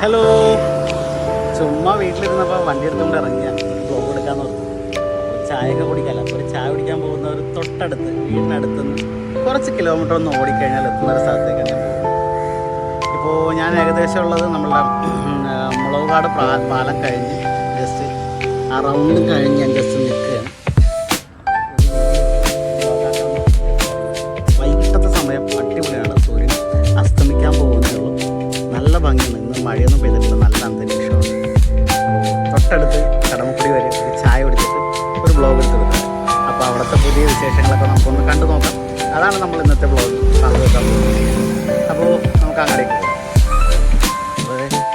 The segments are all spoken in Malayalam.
ഹലോ ചുമ്മാ വീട്ടിലിരുന്നപ്പോൾ വണ്ടി എടുത്തുകൊണ്ട് ഇറങ്ങിയ. ബ്ലോഗ് എടുക്കാന്ന് പറഞ്ഞു ചായയൊക്കെ അപ്പോൾ ഒരു ചായ കുടിക്കാൻ പോകുന്ന ഒരു തൊട്ടടുത്ത് വീടിനടുത്തുനിന്ന് കുറച്ച് കിലോമീറ്റർ ഒന്ന് ഓടിക്കഴിഞ്ഞാൽ എത്തുന്ന ഒരു സ്ഥലത്തേക്കാണ് ഞാൻ ഇപ്പോൾ ഞാൻ ഏകദേശം ഉള്ളത് നമ്മളുടെ മുളകുകാട് പാലം കഴിഞ്ഞ് ജസ്റ്റ് ആ റൗണ്ടും കഴിഞ്ഞ് ഞാൻ ജസ്റ്റ് നിൽക്കുകയാണ് അവിടുത്തെ പുതിയ വിശേഷങ്ങളൊക്കെ നമുക്കൊന്ന് കണ്ടു നോക്കാം. അതാണ് നമ്മൾ ഇന്നത്തെ ബ്ലോഗ് കണ്ടു വെക്കാൻ അപ്പോൾ നമുക്ക് അങ്ങടേക്ക് പോകാം.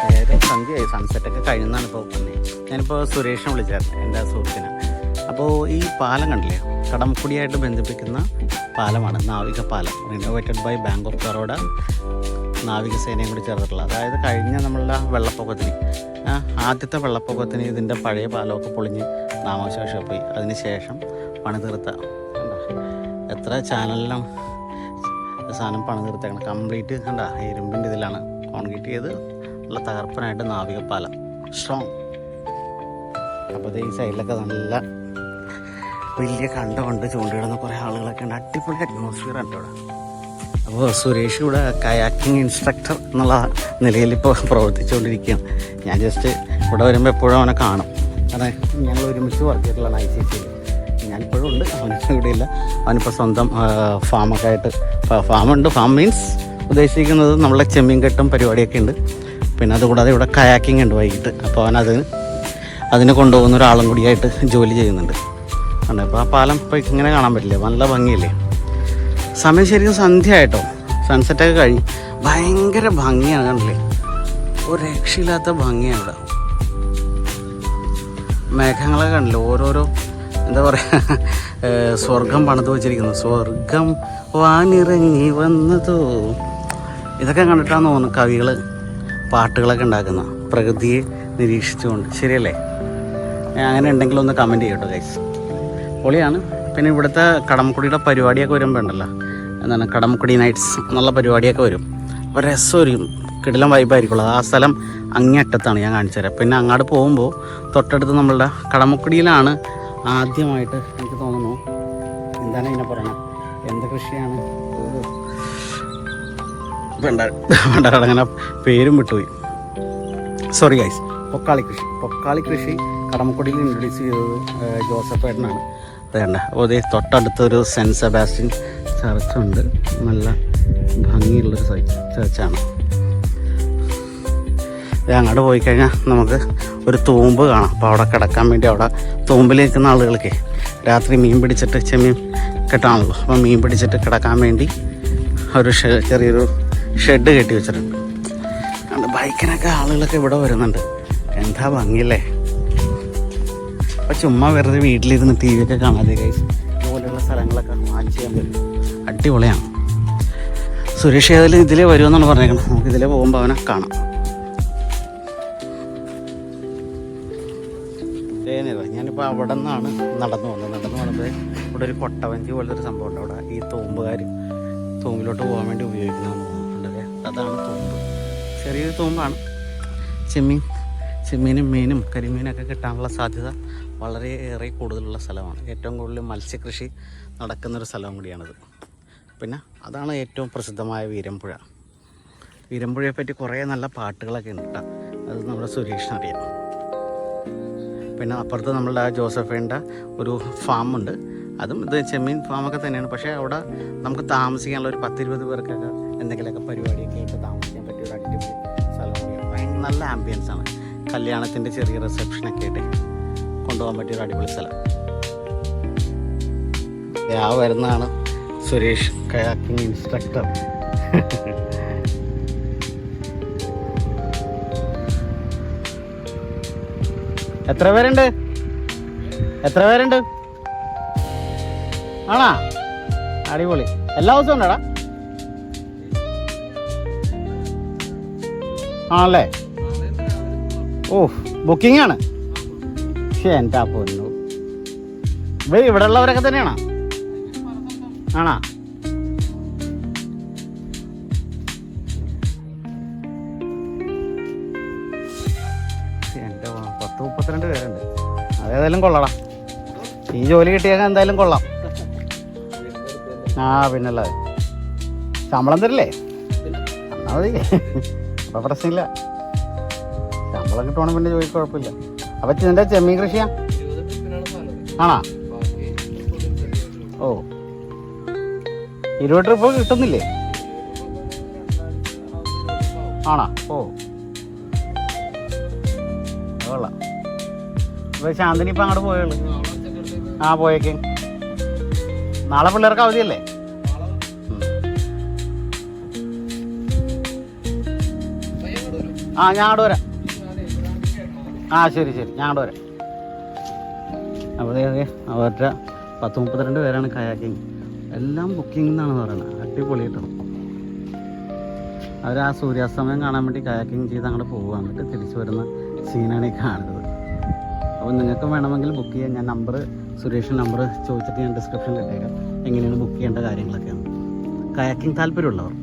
നേരെ സന്ധ്യയായി. സൺസെറ്റൊക്കെ കഴിഞ്ഞാണ് ഇപ്പോൾ പിന്നെ ഞാനിപ്പോൾ സുരേഷിനെ വിളിച്ചായിരുന്നു എന്റെ സുഹൃത്തിനെ. അപ്പോൾ ഈ പാലം കണ്ടില്ലേ? കടമക്കുടിയായിട്ട് ബന്ധിപ്പിക്കുന്ന പാലമാണ് നാവിക പാലം. Renovated by bank of Baroda നാവികസേനയും കൂടി ചേർത്തിട്ടുള്ള അതായത് കഴിഞ്ഞ നമ്മളുടെ വെള്ളപ്പൊക്കത്തിന് ആദ്യത്തെ വെള്ളപ്പൊക്കത്തിന് ഇതിന്റെ പഴയ പാലമൊക്കെ പൊളിഞ്ഞ് നാമാവശേഷം പോയി. അതിന് ശേഷം പണിതീർത്ത? എത്ര ചാനലിലും സാധനം പണിതീർത്തേക്കണം. കംപ്ലീറ്റ് കണ്ട? ഇരുമ്പിന്റെ ഇതിലാണ്. കോൺക്രീറ്റ് ചെയ്ത് ഉള്ള തകർപ്പനായിട്ട് പാലം സ്ട്രോങ് അപ്പോൾ ഈ സൈഡിലൊക്കെ നല്ല വലിയ കണ്ട കൊണ്ട് ചൂണ്ടിടുന്ന കുറേ ആളുകളൊക്കെ ഉണ്ട്. അടിപൊളി അറ്റ്മോസ്ഫിയർ ഉണ്ട് ഇവിടെ അപ്പോൾ സുരേഷ് ഇവിടെ കയാക്കിംഗ് ഇൻസ്ട്രക്ടർ എന്നുള്ള നിലയിൽ ഇപ്പോൾ പ്രവർത്തിച്ചുകൊണ്ടിരിക്കുകയാണ്. ഞാൻ ജസ്റ്റ് ഇവിടെ വരുമ്പോൾ എപ്പോഴും അവനെ കാണും. അതെ ഞങ്ങൾ ഒരുമിച്ച് വർക്ക് ചെയ്തിട്ടുള്ളതാണ് ഐ സി സിയിൽ ഞാനിപ്പോഴും ഉണ്ട് അവനിപ്പോൾ ഇല്ല അവനിപ്പോൾ സ്വന്തം ഫാമൊക്കെ ആയിട്ട് ഫാമുണ്ട്. ഫാം മീൻസ് ഉദ്ദേശിക്കുന്നത് നമ്മളെ ചെമ്മീൻ കെട്ടും പരിപാടിയൊക്കെ ഉണ്ട്. പിന്നെ അതുകൂടാതെ ഇവിടെ കയാക്കിംഗ് ഉണ്ട് വൈകിട്ട്. അപ്പോൾ അവനത് അതിനെ കൊണ്ടുപോകുന്ന ഒരാളും കൂടിയായിട്ട് ജോലി ചെയ്യുന്നുണ്ട്. ഉണ്ട് അപ്പോൾ ആ പാലം ഇപ്പോൾ ഇങ്ങനെ കാണാൻ പറ്റില്ല. നല്ല ഭംഗിയല്ലേ? സമയം ശരിക്കും സന്ധ്യ ആയിട്ടോ? സൺസെറ്റൊക്കെ കഴിഞ്ഞ്. ഭയങ്കര ഭംഗിയാണ് കണ്ടില്ലേ? ഒരു രക്ഷയില്ലാത്ത ഭംഗിയാണ് ഇവിടെ. മേഘങ്ങളൊക്കെ കണ്ടില്ലേ? ഓരോരോ എന്താ പറയുക സ്വർഗം പണിത് വെച്ചിരിക്കുന്നു. സ്വർഗം വാനിറങ്ങി വന്നതോ? ഇതൊക്കെ കണ്ടിട്ടാന്ന് തോന്നുന്നു കവികൾ പാട്ടുകളൊക്കെ ഉണ്ടാക്കുന്ന. പ്രകൃതിയെ നിരീക്ഷിച്ചുകൊണ്ട്. ശരിയല്ലേ? അങ്ങനെ ഉണ്ടെങ്കിൽ ഒന്ന് കമന്റ് ചെയ്യട്ടോ ഗൈസ് പൊളിയാണ്. പിന്നെ ഇവിടുത്തെ കടമക്കുടിയുടെ പരിപാടിയൊക്കെ വരുമ്പോൾ ഉണ്ടല്ലോ. എന്താണ് കടമക്കുടി നൈറ്റ്സ് എന്നുള്ള പരിപാടിയൊക്കെ വരും. അപ്പോൾ രസമായിരിക്കും കിടിലം വൈബായിരിക്കുള്ളൂ ആ സ്ഥലം അങ്ങേയറ്റത്താണ് ഞാൻ കാണിച്ചു തരാം. പിന്നെ അങ്ങോട്ട് പോകുമ്പോൾ തൊട്ടടുത്ത് നമ്മളുടെ കടമക്കുടിയിലാണ് ആദ്യമായിട്ട് എനിക്ക് തോന്നുന്നു എന്താണ് ഇതിനെ പറയണത്? എന്ത് കൃഷിയാണ്? ഓ. വേണ്ട വേണ്ട അങ്ങനെ പേരും വിട്ടുപോയി. സോറി ഗൈസ് പൊക്കാളി കൃഷി. പൊക്കാളി കൃഷി കടമക്കുടിയിൽ ഇൻട്രൊഡ്യൂസ് ചെയ്തത് ജോസഫ് ഏട്ടനാണ്. അതേണ്ട അപ്പോൾ അതേ തൊട്ടടുത്തൊരു സെന്റ് സെബാസ്റ്റ്യൻ ചർച്ചുണ്ട്. നല്ല ഭംഗിയുള്ളൊരു ചർച്ചാണ്. അങ്ങോട്ട് പോയി കഴിഞ്ഞാൽ നമുക്ക് ഒരു തൂമ്പ് കാണാം. അപ്പോൾ അവിടെ കിടക്കാൻ വേണ്ടി അവിടെ തൂമ്പിൽ നിൽക്കുന്ന ആളുകൾക്ക് രാത്രി മീൻ പിടിച്ചിട്ട് ചെമ്മീൻ കെട്ടാണല്ലോ. അപ്പോൾ മീൻ പിടിച്ചിട്ട് കിടക്കാൻ വേണ്ടി ഒരു ചെറിയൊരു ഷെഡ് കെട്ടി വെച്ചിട്ടുണ്ട്. അതുകൊണ്ട് ബൈക്കിനൊക്കെ ആളുകളൊക്കെ ഇവിടെ വരുന്നുണ്ട്. എന്താ ഭംഗിയല്ലേ? അപ്പോൾ ചുമ്മാ വെറുതെ വീട്ടിലിരുന്ന് ടി വി ഒക്കെ കാണാതെ ഇതുപോലെയുള്ള സ്ഥലങ്ങളൊക്കെ വാച്ച് ചെയ്യാൻ പറ്റും. അടിപൊളിയാണ്. സുരേഷ് ഏതായാലും ഇതിലേ വരുമെന്നാണ് പറഞ്ഞേക്കുന്നത്. നമുക്ക് ഇതിലേ പോകുമ്പോൾ അവനെ കാണാം. ഏനില്ല ഞാനിപ്പോൾ അവിടെ നിന്നാണ് നടന്നു വന്നത് നടന്നു വന്നപ്പോൾ ഇവിടെ ഒരു കൊട്ടവഞ്ചി പോലത്തെ ഒരു സംഭവം ഉണ്ട് അവിടെ ഈ തൂമ്പുകാർ തോമ്പിലോട്ട് പോകാൻ വേണ്ടി ഉപയോഗിക്കുന്നതെന്ന് തോന്നുന്നുണ്ടല്ലേ അതാണ് തോമ്പ്. ചെറിയൊരു തോമ്പാണ്. ചെമ്മീൻ ചെമ്മീനും മീനും കരിമീനൊക്കെ കിട്ടാനുള്ള സാധ്യത വളരെ ഏറെ കൂടുതലുള്ള സ്ഥലമാണ്. ഏറ്റവും കൂടുതൽ മത്സ്യകൃഷി നടക്കുന്നൊരു സ്ഥലം കൂടിയാണിത്. പിന്നെ അതാണ് ഏറ്റവും പ്രസിദ്ധമായ വീരമ്പുഴ. വീരമ്പുഴയെപ്പറ്റി കുറേ നല്ല പാട്ടുകളൊക്കെ ഉണ്ട് കേട്ടോ. അത് നമ്മുടെ സുരേഷിനറിയാം പിന്നെ അപ്പുറത്ത് നമ്മളുടെ ആ ജോസഫേന്റെ ഒരു ഫാമുണ്ട്. അതും ഇത് ചെമ്മീൻ ഫാമൊക്കെ തന്നെയാണ്. പക്ഷേ അവിടെ നമുക്ക് താമസിക്കാനുള്ള ഒരു പത്തിരുപത് പേർക്കൊക്കെ എന്തെങ്കിലുമൊക്കെ പരിപാടിയൊക്കെ ആയിട്ട് താമസിക്കാൻ പറ്റിയ ഒരു അടിപൊളി സ്ഥലമാണ് നല്ല ആംബിയൻസ് ആണ്. കല്യാണത്തിന്റെ ചെറിയ റിസപ്ഷനൊക്കെ ആയിട്ട് കൊണ്ടുപോകാൻ പറ്റിയ ഒരു അടിപൊളി സ്ഥലം. ആ വരുന്നതാണ് സുരേഷ് കയാക്കിംഗ് ഇൻസ്ട്രക്ടർ എത്ര പേരുണ്ട്? എത്ര പേരുണ്ട്? ആണാ? അടിപൊളി. എല്ലാ ദിവസവും ഉണ്ടോടാ? ആണല്ലേ? ഓ ബുക്കിംഗ് ആണ്. എന്റെ പൊന്നു. ഇവിടെ ഉള്ളവരൊക്കെ തന്നെയാണോ? ആണാ? അതേതായാലും കൊള്ളടാ ഈ ജോലി കിട്ടിയാൽ എന്തായാലും കൊള്ളാം. ആ പിന്നല്ലേ. ശമ്പളം തരില്ലേ? എന്നാ മതി. അപ്പം പ്രശ്നമില്ല. ശമ്പളം കിട്ടുവാണെങ്കിൽ പിന്നെ ജോലിക്ക് കുഴപ്പമില്ല. അപ്പം ഇതിന്റെ ചെമ്മീൻ കൃഷിയാ? ആണോ? ഓ. ഇരുപത് ട്രിപ്പ് കിട്ടുന്നില്ലേ? ആണോ? ഓ. കൊള്ളാം. ഇപ്പൊ ശാന്തിനി ഇപ്പൊ അങ്ങോട്ട് പോയുള്ളു ആ പോയേക്ക്. നാളെ പിള്ളേർക്ക് അവധിയല്ലേ. ആ ഞാൻ അങ്ങോട്ട് വരാം. ആ ശരി ശരി. ഞാൻ അങ്ങോട്ട് വരാം. ദേ അവരുടെ പത്ത് മുപ്പത്തിരണ്ട് പേരാണ് കയാക്കിങ്. എല്ലാം ബുക്കിംഗ് എന്നാണ് പറയുന്നത് അടിപൊളി കിട്ടണം അവർ ആ സൂര്യാസ്തമയം കാണാൻ വേണ്ടി കയാക്കിങ് ചെയ്ത് അങ്ങോട്ട് പോകുക എന്നിട്ട് തിരിച്ചു വരുന്ന സീനാണ് ഈ കാണുന്നത്. അപ്പോൾ നിങ്ങൾക്ക് വേണമെങ്കിൽ ബുക്ക് ചെയ്യാൻ ഞാൻ നമ്പർ സുരേഷ് നമ്പർ ചോദിച്ചിട്ട് ഞാൻ ഡിസ്ക്രിപ്ഷനിൽ ഇട്ടേക്കാം. എങ്ങനെയാണ് ബുക്ക് ചെയ്യേണ്ട കാര്യങ്ങളൊക്കെയാണ് കയാക്കിങ് താല്പര്യമുള്ളവർ.